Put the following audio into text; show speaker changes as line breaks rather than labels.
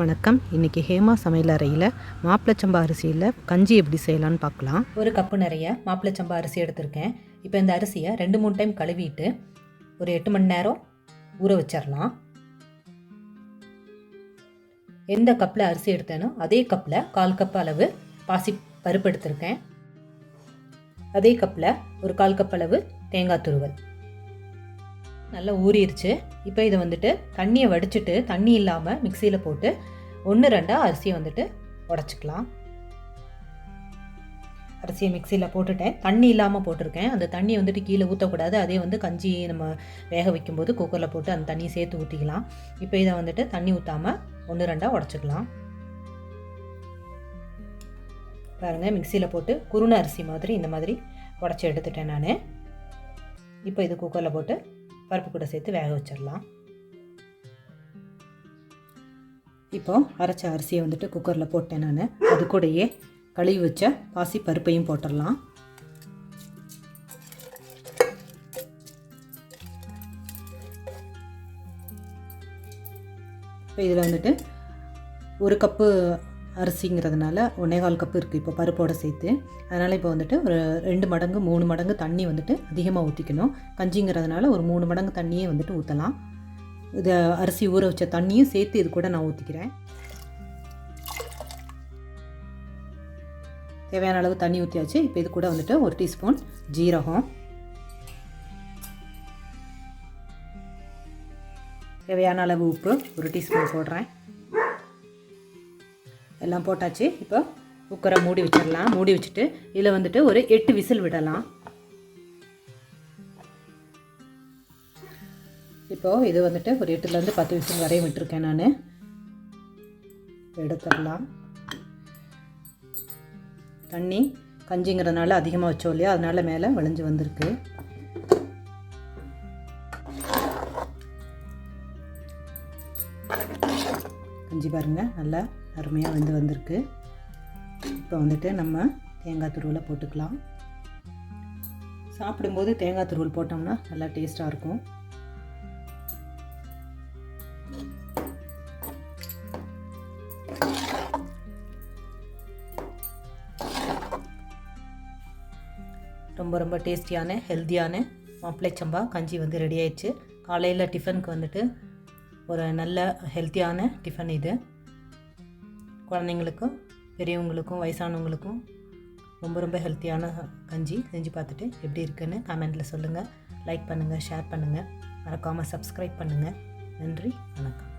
வணக்கம். இன்றைக்கி ஹேமா சமையல் அறையில் மாப்பிளச்சம்பா அரிசியில் கஞ்சி எப்படி செய்யலான்னு பார்க்கலாம். ஒரு கப்பு நிறைய மாப்பிளச்சம்பா அரிசி எடுத்திருக்கேன். இப்போ இந்த அரிசியை ரெண்டு மூணு டைம் கழுவிட்டு ஒரு எட்டு மணி நேரம் ஊற வச்சிடலாம் எந்த கப்பில் அரிசி எடுத்தேனோ அதே கப்பில் கால் கப் அளவு பாசி பருப்பு எடுத்திருக்கேன். அதே கப்பில் ஒரு கால் கப் அளவு தேங்காய் துருவல். நல்லா ஊறிடுச்சு இப்போ இதை வந்துட்டு தண்ணியை வடிச்சிட்டு தண்ணி இல்லாமல் மிக்சியில் போட்டு ஒன்று ரெண்டாக அரிசியை வந்துட்டு உடச்சிக்கலாம். அரிசியை மிக்சியில் போட்டுட்டேன். தண்ணி இல்லாமல் போட்டிருக்கேன். அந்த தண்ணியை வந்துட்டு கீழே ஊற்றக்கூடாது அதே வந்து கஞ்சி நம்ம வேக வைக்கும்போது குக்கரில் போட்டு அந்த தண்ணியை சேர்த்து ஊற்றிக்கலாம் இப்போ இதை வந்துட்டு தண்ணி ஊற்றாமல் ஒன்று ரெண்டாக உடச்சிக்கலாம். பாருங்கள் மிக்சியில் போட்டு குருணை அரிசி மாதிரி இந்த மாதிரி உடச்சி எடுத்துட்டேன் நான். இப்போ இது குக்கரில் போட்டு பருப்பு கூட சேர்த்து வேக வச்சிடலாம். இப்போது அரைச்ச அரிசியை வந்துட்டு குக்கரில் போட்டேன் நான். அது கூடயே கழுவி வச்ச பாசி பருப்பையும் போட்டுடலாம். இப்போ இதில் வந்துட்டு ஒரு கப்பு அரிசிங்கிறதுனால ஒன்னேகால் கப்பு இருக்குது இப்போ பருப்போடு சேர்த்து. அதனால் இப்போ வந்துட்டு ஒரு ரெண்டு மடங்கு மூணு மடங்கு தண்ணி வந்துட்டு அதிகமாக ஊற்றிக்கணும் கஞ்சிங்கிறதுனால ஒரு மூணு மடங்கு தண்ணியே வந்துட்டு ஊற்றலாம் இது அரிசி ஊற வச்ச தண்ணியும் சேர்த்து இது கூட நான் ஊற்றிக்கிறேன் தேவையான அளவு தண்ணி ஊற்றியாச்சு இப்போ இது கூட வந்துட்டு ஒரு டீஸ்பூன் ஜீரகம். தேவையான அளவு உப்பு ஒரு டீஸ்பூன் போடுறேன். எல்லாம் போட்டாச்சு. இப்போ குக்கரை மூடி வச்சிடலாம். மூடி வச்சுட்டு இதில் வந்துட்டு ஒரு எட்டு விசில் விடலாம். இப்போது இது வந்துட்டு ஒரு எட்டுலேருந்து பத்து விசில் வரையும் விட்டுருக்கேன் நான். எடுத்துடலாம். தண்ணி கஞ்சிங்கிறதுனால அதிகமாக வச்சோம் இல்லையா? அதனால் மேலே விளைஞ்சு வந்திருக்கு. கஞ்சி பாருங்கள் நல்லா அருமையாக வந்து வந்திருக்கு. இப்போ வந்துட்டு நம்ம தேங்காய் துருவலை போட்டுக்கலாம். சாப்பிடும்போது தேங்காய் துருவல் போட்டோம்னா நல்லா டேஸ்ட்டாக இருக்கும். ரொம்ப ரொம்ப டேஸ்டியான ஹெல்த்தியான மாப்பிள்ளை சம்பா கஞ்சி வந்து ரெடி ஆயிடுச்சு. காலையில் டிஃபனுக்கு வந்துட்டு ஒரு நல்ல ஹெல்த்தியான டிஃபன் இது. குழந்தைங்களுக்கும் பெரியவங்களுக்கும் வயசானவங்களுக்கும் ரொம்ப ரொம்ப ஹெல்த்தியான கஞ்சி செஞ்சு பார்த்துட்டு எப்படி இருக்குன்னு கமெண்ட்டில் சொல்லுங்கள் லைக் பண்ணுங்கள் ஷேர் பண்ணுங்கள் மறக்காமல் சப்ஸ்கிரைப் பண்ணுங்கள் நன்றி வணக்கம்.